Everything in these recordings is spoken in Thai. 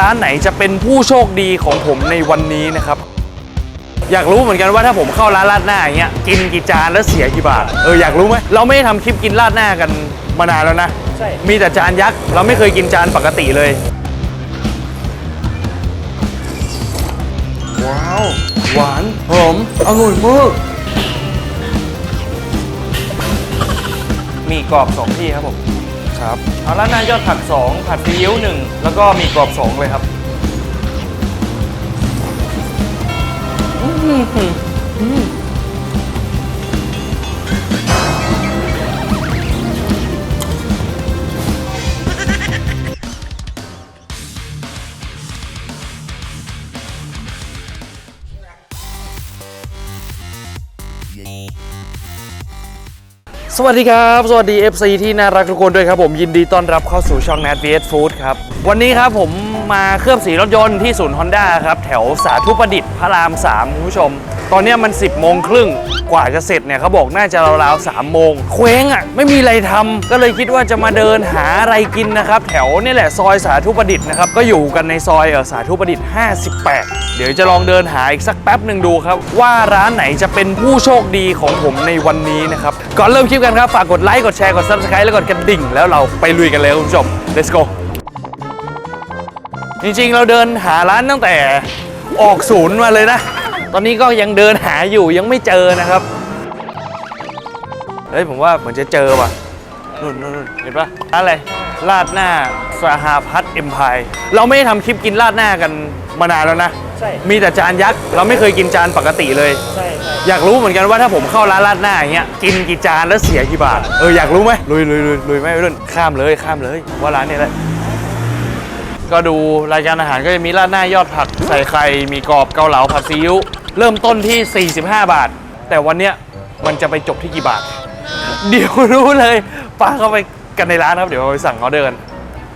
ร้านไหนจะเป็นผู้โชคดีของผมในวันนี้นะครับ อยากรู้เหมือนกันว่าถ้าผมเข้าร้านราดหน้าอย่างเงี้ยกินกี่จานแล้วเสียกี่บาทเอออยากรู้ไหมเราไม่ได้ทำคลิปกินราดหน้ากันมานานแล้วนะใช่มีแต่จานยักษ์เราไม่เคยกินจานปกติเลย ว้าว หวานหอมอร่อยมากมีกรอบสองที่ครับผม ครับเอาร้านหน้ายอดผักสองผัดซีอิ๊วหนึ่งแล้วก็มีกรอบสองเลยครับอื้อหืออื้ สวัสดีครับ สวัสดี FC ที่น่ารักทุกคนด้วยครับผมยินดีต้อนรับเข้าสู่ช่อง Nat vs Food ครับ วันนี้ครับผมมาเคลือบสีรถยนต์ที่ศูนย์ Honda ครับ แถวสาธุประดิษฐ์พระราม 3 คุณผู้ชม ตอนเนี้ยมัน 10โมงครึ่งกว่าจะเสร็จเนี่ยเขาบอกน่าจะราวๆ3โมงเคว้งอะไม่มีอะไรทำก็เลยคิดว่าจะมาเดินหาอะไรกินนะครับ แถวนี่แหละซอยสาธุประดิษฐ์นะครับ ก็อยู่กันในซอยเออสาธุประดิษฐ์ 58 เดี๋ยวจะลองเดินหาอีกสักแป๊บหนึ่งดูครับ ว่าร้านไหนจะเป็นผู้โชคดีของผมในวันนี้นะครับก่อนเริ่มคลิปกันครับฝากกดไลค์กดแชร์กด subscribe แล้วกดกระดิ่ง แล้วเราไปลุยกันเลยคุณผู้ชม let's go จริงๆ เราเดินหาร้านตั้งแต่ออกศูนย์มาเลยนะ ตอนนี้ก็ยังเดินหาอยู่ยังไม่เจอนะครับ เฮ้ยผมว่าเหมือนจะเจอว่ะนู่นนู่นนู่นเห็นปะร้านอะไรราดหน้าสหพัฒน์เอ็มพายเราไม่ได้ทำคลิปกินราดหน้ากันมานานแล้วนะ ใช่ มีแต่จานยักษ์เราไม่เคยกินจานปกติเลย ใช่ใช่อยากรู้เหมือนกันว่าถ้าผมเข้าร้านราดหน้าอย่างเงี้ยกินกี่จานแล้วเสียกี่บาทเอออยากรู้ไหมลุยลุยลุยลุยไหมวัยรุ่นข้ามเลยข้ามเลยว่าร้านนี้แหละก็ดูรายการอาหารก็จะมีราดหน้ายอดผักใส่ไข่มีกรอบเกาเหลาผัดซีอิ๊ว เริ่มต้นที่ 45 บาท แต่วันเนี้ยมันจะไปจบที่กี่บาท เดี๋ยวรู้เลยปาเข้าไปกันในร้านครับ เดี๋ยวไปสั่งออเดอร์กัน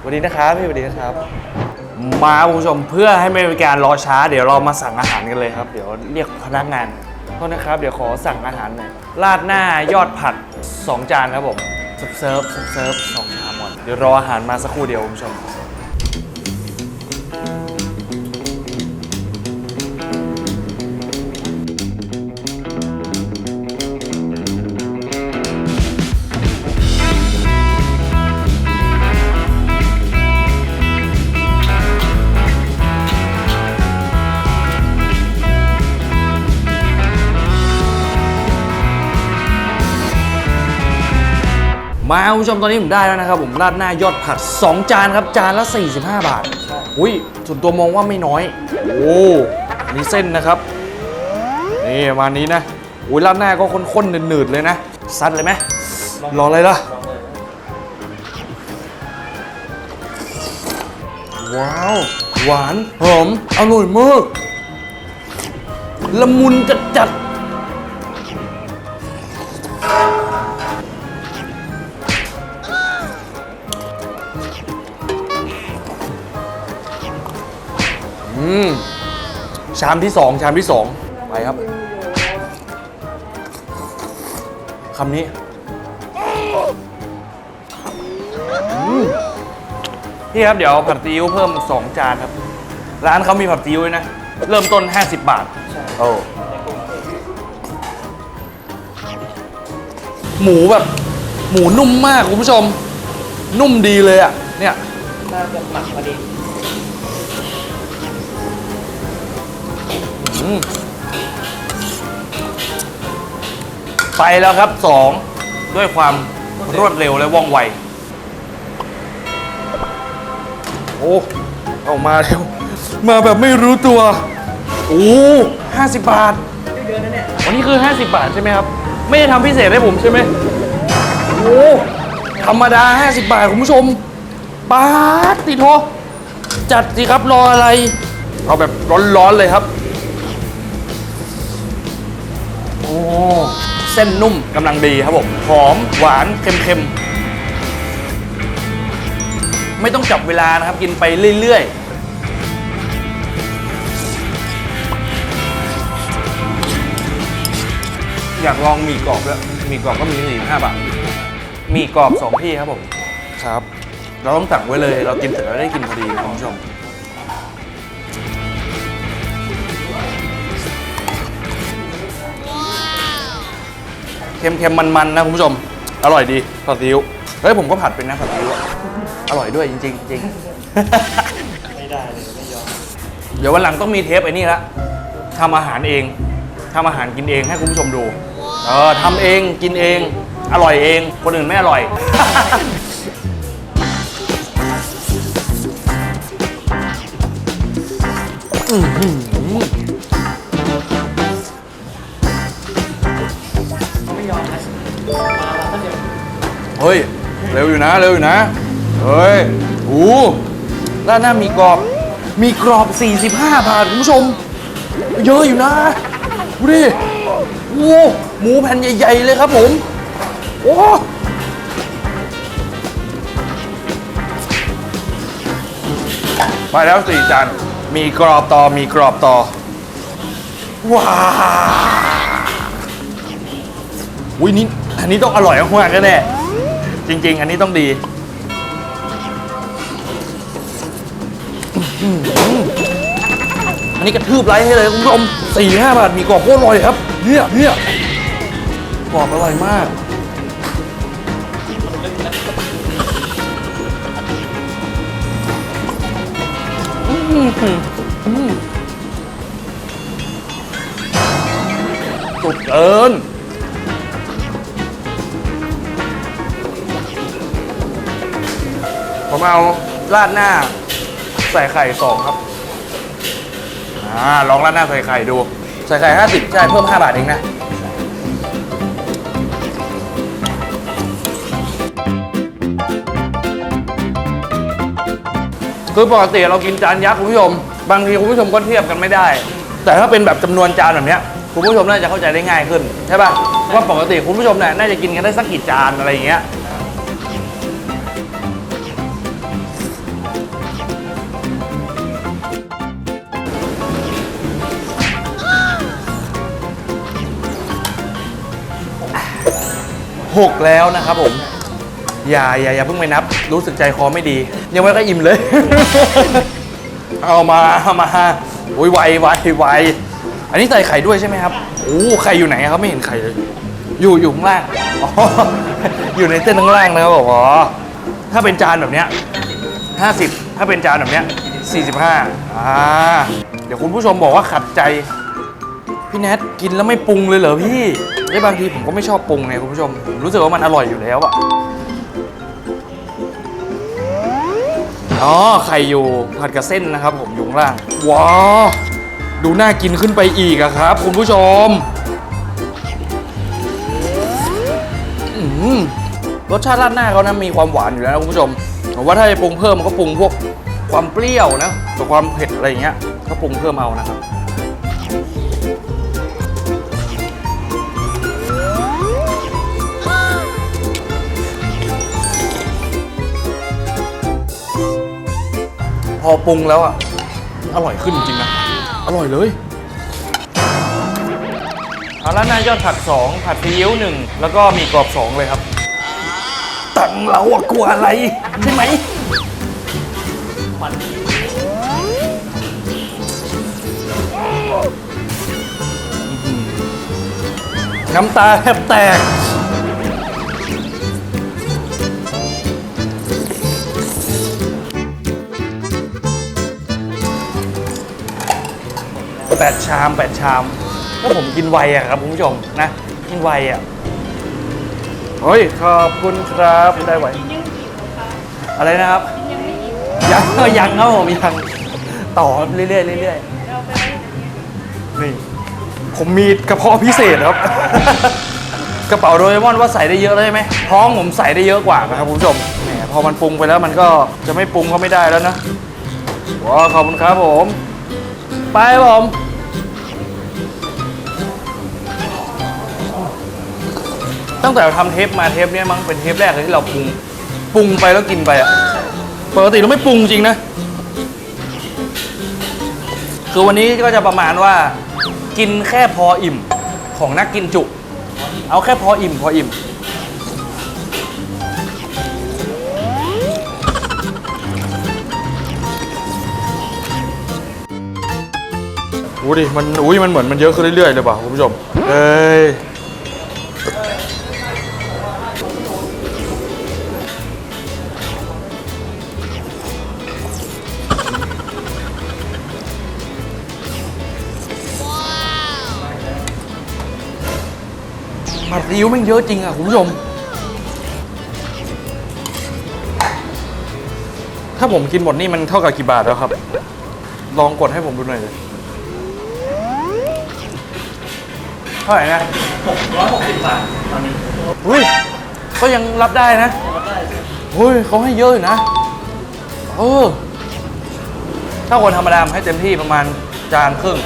สวัสดีนะครับพี่สวัสดีนะครับ มาคุณผู้ชมเพื่อให้ไม่เป็นการรอช้า เดี๋ยวเรามาสั่งอาหารกันเลยครับ เดี๋ยวเรียกพนักงานโทษนะครับ เดี๋ยวขอสั่งอาหารหน่อยราดหน้ายอดผัด 2 จานครับผมเซิร์ฟเซิร์ฟสองชามหมดเดี๋ยวรออาหารมาสักครู่เดียวคุณผู้ชม มาคุณผู้ชมตอนนี้ผมได้แล้วนะครับผมราดหน้ายอดผัด2จานครับ จานละ 45 บาท อุ้ยส่วนตัวมองว่าไม่น้อย โอ้นี่เส้นนะครับ นี่ประมาณนี้นะอุ้ยราดหน้าก็ข้นๆหนืดๆเลยนะ ซัดเลยไหมรออะไรล่ะ ว้าว หวาน หอม อร่อยมาก ละมุนจัดๆ มชามที่สองชามที่สองไปครับ คำนี้อืมพี่ครับเดี๋ยวผัดซีอิ๊วเพิ่ม 2 จานครับ ร้านเขามีผัดซีอิ๊วด้วยนะ เริ่มต้น 50 บาทโอ้หมูแบบ หมูนุ่มมากคุณผู้ชม นุ่มดีเลยอะ เนี่ย น่าจะหมักพอดี ไปแล้วครับสองด้วยความรวดเร็วและว่องไว โอ้ออกมาแล้ว มาแบบไม่รู้ตัว โอ้ห้าสิบบาทเยอะนะเนี่ยวันนี้คือ 50 บาทใช่ไหมครับ ไม่ได้ทำพิเศษให้ผมใช่ไหมโอ้ธรรมดา 50 บาท คุณผู้ชมปาดติโทจัดสิครับรออะไร เอาแบบร้อนๆเลยครับ เส้นนุ่มกำลังดีครับผมหอมหวานเค็มๆ ไม่ต้องจับเวลานะครับ กินไปเรื่อยๆอยากลองหมี่กรอบด้วยหมี่กรอบก็มี45บาทหมี่กรอบสองที่ครับผม ครับ เราต้องสั่งไว้เลย เรากินเสร็จแล้วได้กินพอดีคุณผู้ชม เค็มๆ มันๆ นะคุณผู้ชม อร่อยดีผัดซีอิ๊วเฮ้ยผมก็ผัดเป็นนะผัดซีอิ๊วอะอร่อยด้วยจริงๆจริงไม่ได้เลยไม่ยอม เดี๋ยววันหลังต้องมีเทปไอ้นี่ละทำอาหารเองทำอาหารกินเองให้คุณผู้ชมดู เออทำเองกินเอง อร่อยเอง คนอื่นไม่อร่อย อื้อ เฮ้ย เร็วอยู่นะ เร็วอยู่นะ เฮ้ยโอ้ด้านหน้ามีกรอบ มีกรอบ 45 บาทคุณผู้ชม เยอะอยู่นะ ดูดิ โอ้ หมูแผ่นใหญ่ ๆ เลยครับผม โอ้ไปแล้วสี่จานมีกรอบต่อ มีกรอบต่อ ว้าวอุ้ยนี่ อันนี้ต้องอร่อยมากๆแน่ๆจริง ๆ อันนี้ต้องดีอันนี้กระทืบไลค์ให้เลยคุณผู้ชมสี่ห้าบาทมีกรอบโคตรอร่อยครับ เนี่ยเนี่ยกรอบอร่อยมากอืมอืมสุดเกิน ผมเอาราดหน้าใส่ไข่สองครับอ่าลองราดหน้าใส่ไข่ดู ใส่ไข่50ใช่เพิ่ม5บาทเองนะคือปกติเรากินจานยักษ์คุณผู้ชม บางทีคุณผู้ชมก็เทียบกันไม่ได้ แต่ถ้าเป็นแบบจำนวนจานแบบนี้คุณผู้ชมน่าจะเข้าใจได้ง่ายขึ้นใช่ป่ะว่าปกติคุณผู้ชมเนี่ยน่าจะกินกันได้สักกี่จานอะไรอย่างเงี้ย หกแล้วนะครับผมอย่าอย่าอย่าเพิ่งไปนับ รู้สึกใจคอไม่ดี ยังไม่ก็อิ่มเลย เอามาเอามาโอ้ยไวไวไวอันนี้ใส่ไข่ด้วยใช่ไหมครับโอ้ไข่อยู่ไหนครับไม่เห็นไข่เลย อยู่อยู่ข้างล่างอ๋ออยู่ในเส้นข้างล่างนะครับผมอ๋อถ้าเป็นจานแบบเนี้ย50ถ้าเป็นจานแบบเนี้ย45อ่าเดี๋ยวคุณผู้ชมบอกว่าขัดใจ พี่แนทกินแล้วไม่ปรุงเลยเหรอพี่ไอ้บางทีผมก็ไม่ชอบปรุงไงคุณผู้ชมผมรู้สึกว่ามันอร่อยอยู่แล้วอะอ๋อไข่อยู่ผัดกับเส้นนะครับ ผมยู่ข้างล่าง ว้าวดูน่ากินขึ้นไปอีกอะครับ คุณผู้ชมอืมรสชาติราดหน้าเขานะมีความหวานอยู่แล้วนะคุณผู้ชมผมว่าถ้าจะปรุงเพิ่มก็ปรุงพวกความเปรี้ยวนะกับความเผ็ดอะไรอย่างเงี้ยก็ปรุงเพิ่มเอานะครับ อปรุงแล้วอะอร่อยขึ้นจริงๆนะ อร่อยเลย เอาแล้วนายยอดผัด 2 ผัดซีอิ๊วหนึ่งแล้วก็มีกรอบ 2 เลยครับ ตังค์เราอะกลัวอะไร ใช่ไหมควันน้ำตาแทบแตก แปดชามแปดชามก็ผมกินไวอะครับคุณผู้ชมนะ กินไวอะเฮ้ย ขอบคุณครับได้ไวอะไรนะครับ ยังเออยังครับผมยังต่อเรื่อยๆเรื่อยๆนี่ผมมีกระเพาะพิเศษครับ กระเป๋าโดเรมอนว่าใส่ได้เยอะเลยใช่ไหมท้องผมใส่ได้เยอะกว่านะครับคุณผู้ชมแหมพอมันปรุงไปแล้วมันก็จะไม่ปรุงก็ไม่ได้แล้วนะว้าวขอบคุณครับผม ไปครับผม ตั้งแต่เราทำเทปมาเทปเนี้ยมั้งเป็นเทปแรกเลยที่เราปรุงปรุงไปแล้วกินไปอะปกติเราไม่ปรุงจริงนะ คือวันนี้ก็จะประมาณว่า กินแค่พออิ่มของนักกินจุ เอาแค่พออิ่มพออิ่มดูดิมันอุ้ยมันเหมือนมันเยอะขึ้นเรื่อยๆเลยป่ะคุณผู้ชมเอ้ย ผัดซีอิ๊วแม่งเยอะจริงอะคุณผู้ชม ถ้าผมกินหมดนี่มันเท่ากับกี่บาทแล้วครับ ลองกดให้ผมดูหน่อยเลยเท่าไหร่นะร้อยหกสิบบาทตอนนี้เฮ้ยก็ยังรับได้นะรับได้สิเฮ้ยเขาให้เยอะอยู่นะเออถ้าคนธรรมดาให้เต็มที่ประมาณจานครึ่ง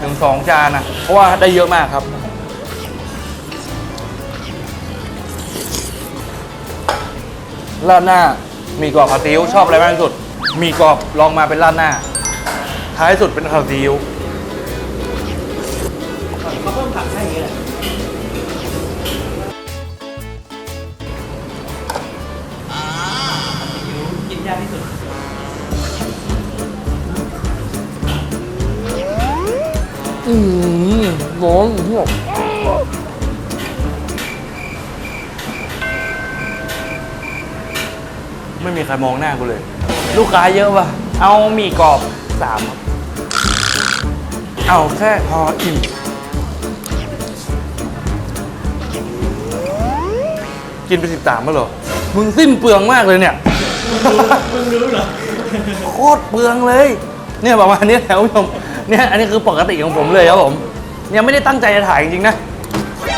ถึงสองจานนะเพราะว่าได้เยอะมากครับ ราดหน้ามีกรอบผัดซีอิ๊วชอบอะไรมากที่สุด มีกรอบลองมาเป็นราดหน้า ท้ายสุดเป็นผัดซีอิ๊ว ไม่มีใครมองหน้ากูเลย ลูกค้าเยอะป่ะ เอาหมี่กรอบสามครับเอาแค่พออิ่มกินไปสิบสามแล้วเหรอ มึงสิ้นเปลืองมากเลยเนี่ย มึงรู้เหรอ โคตรเปลืองเลย เนี่ยประมาณนี้แหละคุณผู้ชม เนี่ยอันนี้คือปกติของผมเลยครับผมยังไม่ได้ตั้งใจจะถ่ายจริงๆนะ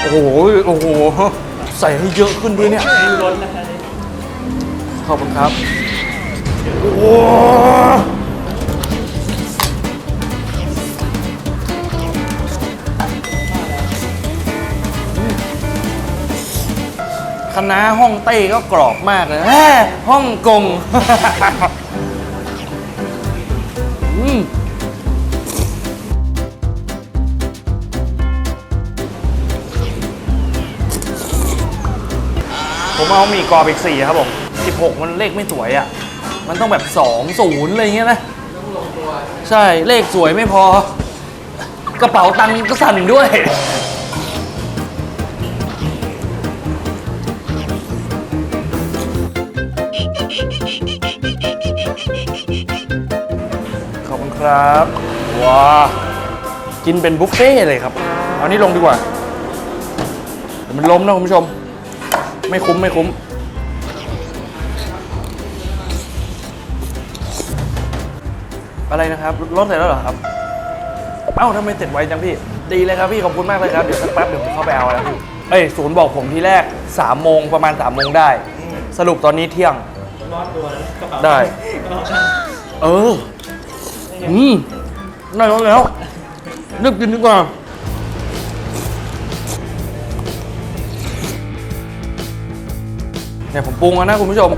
โอ้โห โอ้โห ใส่ให้เยอะขึ้นด้วยเนี่ย ไม่รู้รสนะคะนี่ ขอบคุณครับ โอ้โหคณะห้องเต้ก็กรอบมากเลยแฮ่ฮ่องกงอืมผมเอาหมี่กรอบอีกสี่ครับผม 16 มันเลขไม่สวยอะ มันต้องแบบ2 0อะไรเงี้ยนะ ใช่ เลขสวยไม่พอ กระเป๋าตังค์ก็สั่นด้วย ขอบคุณครับ ว้า กินเป็นบุฟเฟ่เลยครับ เอานี่ลงดีกว่า มันล้มนะคุณผู้ชม ไม่คุ้มไม่คุ้ม อะไรนะครับรถเสร็จแล้วเหรอครับ เอ้าทำไมเสร็จไวจังพี่ ดีเลยครับพี่ขอบคุณมากเลยครับเดี๋ยวสักแป๊บเดี๋ยวผมเข้าไปเอาแล้วพี่เอ้ยศูนย์บอกผมทีแรก3ามโมงประมาณ3ามโมงได้ สรุปตอนนี้เที่ยง รอดตัวนะกระเป๋าได้ กระเป๋าตังค์เอออืมได้แล้วแล้วนึกกินดีกว่าเนี่ยผมปรุงแล้วนะคุณผู้ชม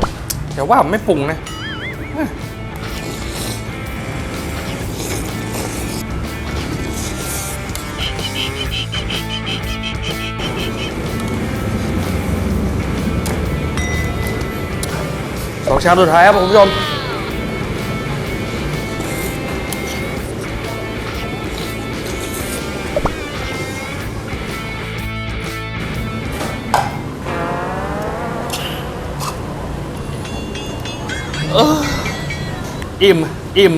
แต่ว่าผมไม่ปรุงนะ องชามสุดท้ายครับคุณผู้ชมอิ่ม อิ่ม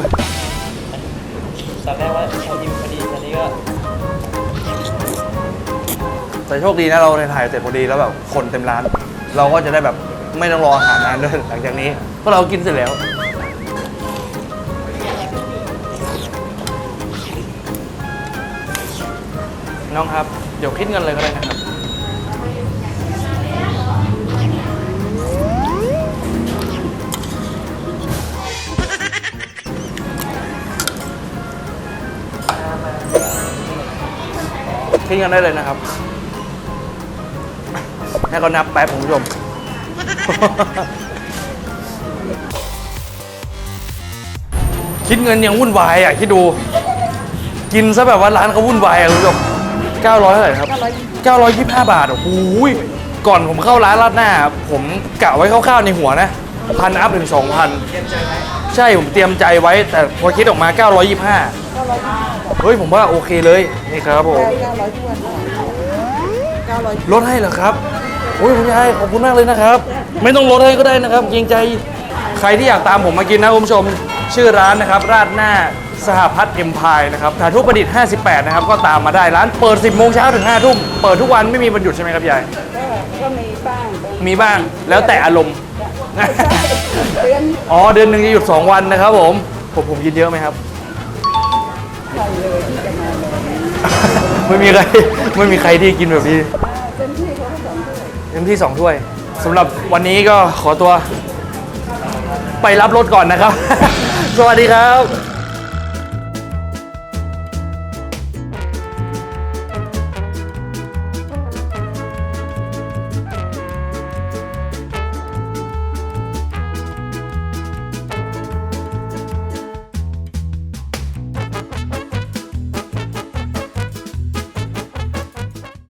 ตอนแรกว่าพอยิ้มพอดีตอนนี้ก็แต่โชคดีนะเราถ่ายเสร็จพอดีแล้วแบบคนเต็มร้าน เราก็จะได้แบบ ไม่ต้องรออาหารนานด้วยหลังจากนี้เพราะเรากินเสร็จแล้วน้องครับ เดี๋ยวคิดเงินเลยก็ได้นะครับ คิดเงินได้เลยนะครับ ให้เขานับแป๊บผู้ชม คิดเงินยังวุ่นวายอะคิดดู กินซะแบบว่าร้านเขาวุ่นวายอะคุณผู้ชม900เท่าไหร่ครับ 925 บาท โอ้โหยก่อนผมเข้าร้านราดหน้า ผมกะไว้คร่าวๆในหัวนะพันอัพถึง2,000 ใช่ผมเตรียมใจไว้ แต่พอคิดออกมา 925 เฮ้ย ผมว่าโอเคเลย นี่ครับผมเก้าร้อยทวนเก้าร้อยลดให้เหรอครับ โอ้ยคุณยายขอบคุณมากเลยนะครับ ไม่ต้องลดให้ก็ได้นะครับเกรงใจใครที่อยากตามผมมากินนะคุณผู้ชมชื่อร้านนะครับ ราดหน้าสหพัฒน์เอ็มพายนะครับสาธุประดิษฐ์ 58 นะครับ ก็ตามมาได้ร้านเปิด 10 โมงเช้าถึง 5 ทุ่ม เปิดทุกวันไม่มีวันหยุดใช่ไหมครับยาย ก็ก็มีบ้างมีบ้าง แล้วแต่อารมณ์ เดือนอ๋อ เดือนหนึ่งจะหยุด 2 วันนะครับผม ผมผมกินเยอะไหมครับใส่เลยที่จะมาเลยไม่มีใคร ไม่มีใครที่กินแบบนี้อ่าเต็มที่เขาก็สองถ้วยเต็มที่ 2 ถ้วย สำหรับวันนี้ก็ขอตัว ไปรับรถก่อนนะครับ สวัสดีครับ